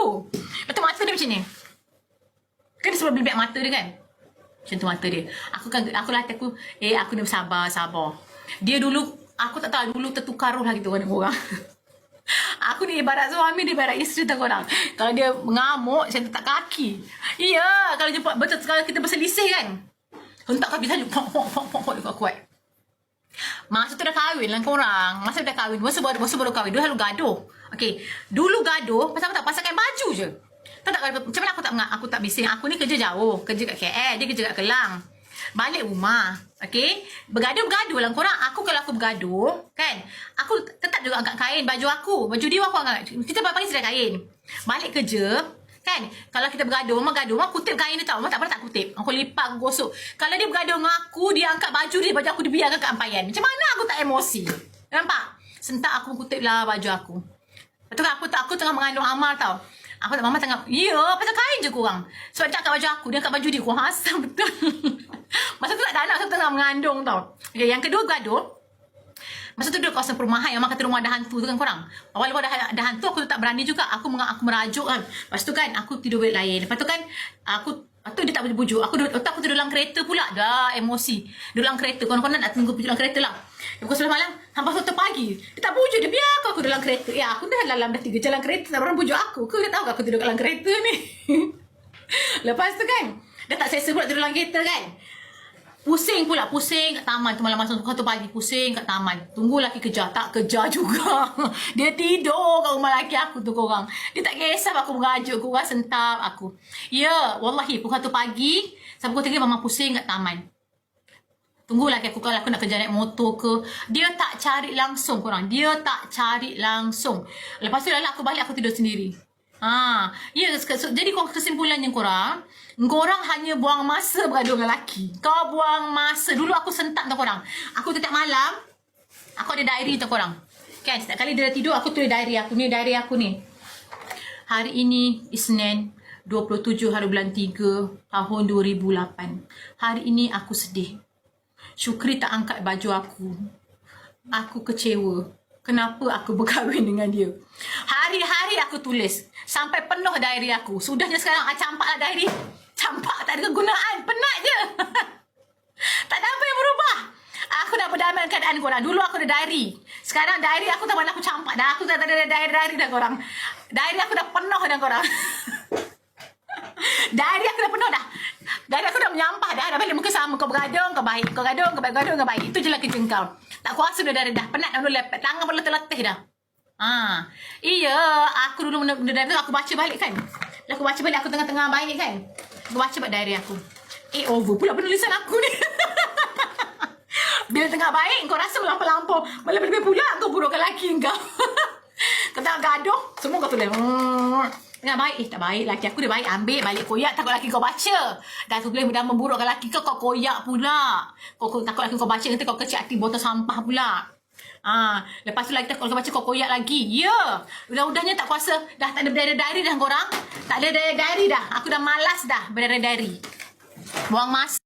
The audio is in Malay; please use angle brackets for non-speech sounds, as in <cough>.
bodoh. Lepas tu mata dia macam ni. Kan sebab beli mata dia kan. Macam tu mata dia. Aku kan aku latih aku eh aku ni sabar sabar. Dia dulu aku tak tahu dulu tertukar roh lah gitu dengan orang. <laughs> Aku ni ibarat suami dia ibarat isteri tak korang. Kalau dia mengamuk, saya letak kaki. Iya, kalau jumpa betul kalau kita berselisih kan. Hentak kaki saja. Pok pok pok pok pok kuat. Masa tu dah kahwin lah korang. Masa dah kahwin. Masa baru, masa baru kahwin. Dulu selalu gaduh. Okay. Dulu gaduh. Pasal apa tak? Pasal kain baju je. Tak tak, macam mana aku tak aku tak bising. Aku ni kerja jauh. Kerja kat KL. Dia kerja kat Kelang. Balik rumah. Okay. Bergaduh-bergaduh lah korang. Aku kalau aku bergaduh. Kan. Aku tetap juga angkat kain baju aku. Baju dia aku angkat. Kita pagi sudah kain. Balik kerja. Kan? Kalau kita bergaduh, Mama gaduh, Mama kutip kain dia tau. Mama tak pernah tak kutip. Aku lipat, aku gosok. Kalau dia bergaduh dengan aku, dia angkat baju dia, baju aku dia biarkan kat ampayan. Macam mana aku tak emosi? Nampak? Sentak aku kutip lah baju aku. Lepas aku tak aku tengah mengandung amal tau. Aku tak mama tengah, ya pasal kain je korang. Sebab dia angkat baju aku, dia angkat baju dia. Kurang asam <laughs> betul. Masa tu tak ada anak, saya tengah mengandung tau. Okay, yang kedua gaduh. Masa tu duduk kawasan perumahan yang kata rumah ada hantu tu kan korang. Awal dah ada hantu aku tak berani juga. Aku meng- aku merajuk kan. Lepas tu kan aku tidur bed lain. Lepas tu kan aku Lepas tu dia tak boleh bujuk. Aku duduk, aku tidur dalam kereta pula. Dah emosi. Duduk dalam kereta. Kawan-kawan nak tunggu dalam kereta lah. Pukul 11 malam. Sampai satu pagi. Dia tak bujuk. Dia biar aku, aku dalam kereta. Ya aku dah dalam dah tiga jalan kereta. Tak pernah bujuk aku. Kau dah tahu aku tidur dalam kereta ni? <laughs> Lepas tu kan. Dia tak selesa pula tidur dalam kereta kan. Pusing pula, pusing kat taman tu malam masuk satu pagi pusing kat taman. Tunggu laki kejar, tak kejar juga. <laughs> Dia tidur kat rumah laki aku tu korang. Dia tak kisah aku merajuk, korang sentap aku. Ya, wallahi pukul satu pagi sampai pukul tiga mama pusing kat taman. Tunggu laki aku kalau aku nak kerja naik motor ke. Dia tak cari langsung korang. Dia tak cari langsung. Lepas tu lah aku balik aku tidur sendiri. Ha, ya, so, jadi kesimpulannya korang, korang hanya buang masa bergaduh dengan lelaki. Kau buang masa. Dulu aku sentak tau korang. Aku setiap malam, aku ada diary tau korang. Kan, setiap kali dia dah tidur, aku tulis diary aku. Ni diary aku ni. Hari ini, Isnin, 27 hari bulan 3, tahun 2008. Hari ini aku sedih. Syukri tak angkat baju aku. Aku kecewa. Kenapa aku <laughs> berkahwin dengan dia? Hari-hari aku tulis. Sampai penuh diary aku. Sudahnya sekarang, ah, campaklah diary. Campak tak ada kegunaan. Penat je. <laughs> tak ada apa yang berubah. Aku dah berdamai dengan keadaan korang. Dulu aku ada diary. Sekarang diary aku tak mana aku campak dah. Aku tak ada diary-diary dah korang. Diary aku dah penuh dengan korang. <laughs> diary aku dah penuh dah. Diary aku dah menyampah dah. Dah balik muka sama. Kau bergadung, kau baik. Kau gadung, kau baik. Gadung, kau baik. Itu je lah kerja kau. Tak kuasa dah diary dah. Penat dah dulu. Tangan pun letih-letih dah. Ha. Iya, aku dulu benda, tu aku baca balik kan. Bila aku baca balik aku tengah-tengah baik kan. Aku baca balik diary aku. Eh over pula penulisan aku ni. <laughs> Bila tengah baik kau rasa melampau-lampau. Lebih-lebih pula kau burukkan laki kau. <laughs> kau tengah gaduh, semua kau tulis. Tengah baik, eh tak baik laki aku dia baik. Ambil balik koyak takut laki kau baca. Dan boleh dah memburukkan laki kau, kau koyak pula. Kau, takut laki kau baca, nanti kau kecil hati botol sampah pula. Ah, lepas tu lagi tak kalau baca kau koyak lagi. Ya. Udah-udahnya tak kuasa. Dah tak ada diary-diary dah korang. Tak ada diary-diary dah. Aku dah malas dah berdiary-diary. Buang masa.